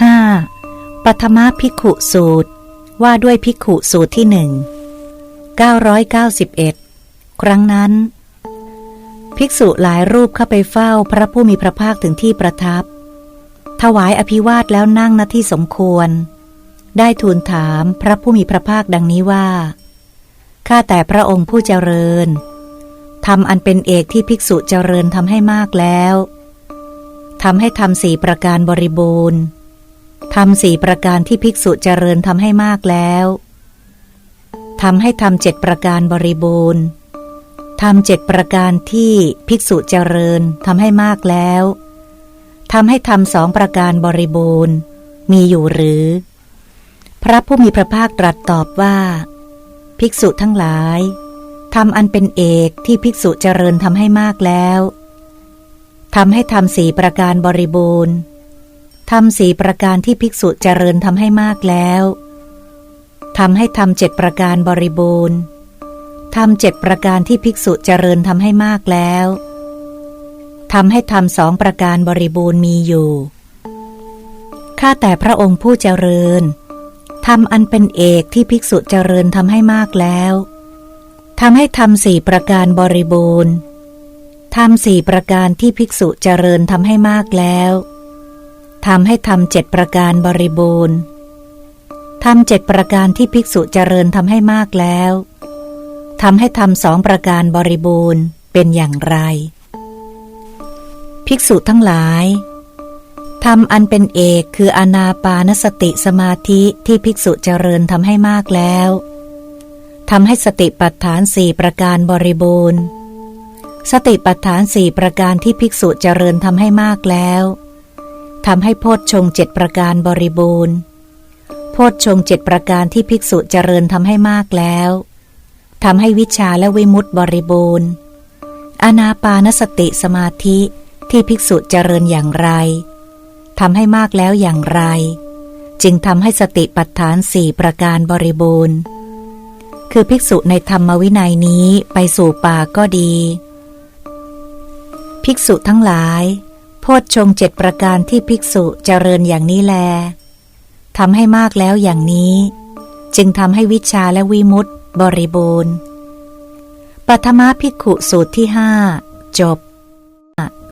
5. ปัทมาภิกขุสูตร ว่าด้วยภิกขุสูตรที่หนึ่ง991 ครั้งนั้น ภิกษุหลายรูปเข้าไปเฝ้าพระผู้มีพระภาคถึงที่ประทับ ถวายอภิวาทแล้วนั่งณที่สมควร ได้ทูลถามพระผู้มีพระภาคดังนี้ว่า ข้าแต่พระองค์ผู้เจริญทำอันเป็นเอกที่ภิกษุเจริญทำให้มากแล้วทำให้ทำสี่ประการบริบูรณ์ ทำสี่ประการที่ภิกษุเจริญทำให้มากแล้วทำให้ทำเจ็ดประการบริบูรณ์ทำเจ็ดประการที่ภิกษุเจริญทำให้มากแล้วทำให้ทำสองประการบริบูรณ์ มีอยู่หรือ พระผู้มีพระภาคตรัสตอบว่า ภิกษุทั้งหลายทำอันเป็นเอกที่ภิกษุเจริญทำให้มากแล้วทำให้ทำสี่ประการบริบูรณ์ ทำสี่ประการที่ภิกษุเจริญทำให้มากแล้วทำให้ทำเจ็ดประการบริบูรณ์ทำเจ็ดประการที่ภิกษุเจริญทำให้มากแล้วทำให้ทำสองประการบริบูรณ์มีอยู่ข้าแต่พระองค์ผู้เจริญทำอันเป็นเอกที่ภิกษุเจริญทำให้มากแล้วทำให้ทำสี่ประการบริบูรณ์ทำสี่ประการที่ภิกษุเจริญทำให้มากแล้ว ทำให้ทำเจ็ดประการบริบูรณ์ทำเจ็ดประการที่ภิกษุเจริญทำให้มากแล้วทำให้ทำสองประการบริบูรณ์เป็นอย่างไร ภิกษุทั้งหลายทำอันเป็นเอกคืออนาปานสติสมาธิที่ภิกษุเจริญทำให้มากแล้วทำให้สติปัฏฐานสี่ประการบริบูรณ์ สติปัฏฐานสี่ประการที่ภิกษุเจริญทำให้มากแล้ว ทำให้โพชฌงเจ็ดประการบริบูรณ์ โพชฌงเจ็ดประการที่ภิกษุเจริญทำให้มากแล้วทำให้วิชาและวิมุตติบริบูรณ์ อนาปานสติสมาธิที่ภิกษุเจริญอย่างไรทำให้มากแล้วอย่างไร จึงทำให้สติปัฏฐานสี่ประการบริบูรณ์ คือภิกษุในธรรมวินัยนี้ไปสู่ป่าก็ดี ภิกษุทั้งหลาย โพชฌงเจ็ดประการที่ภิกษุเจริญอย่างนี้แลทำให้มากแล้วอย่างนี้ จึงทำให้วิชาและวิมุตติบริบูรณ์ปัทมภิกขุสูตรที่ห้าจบ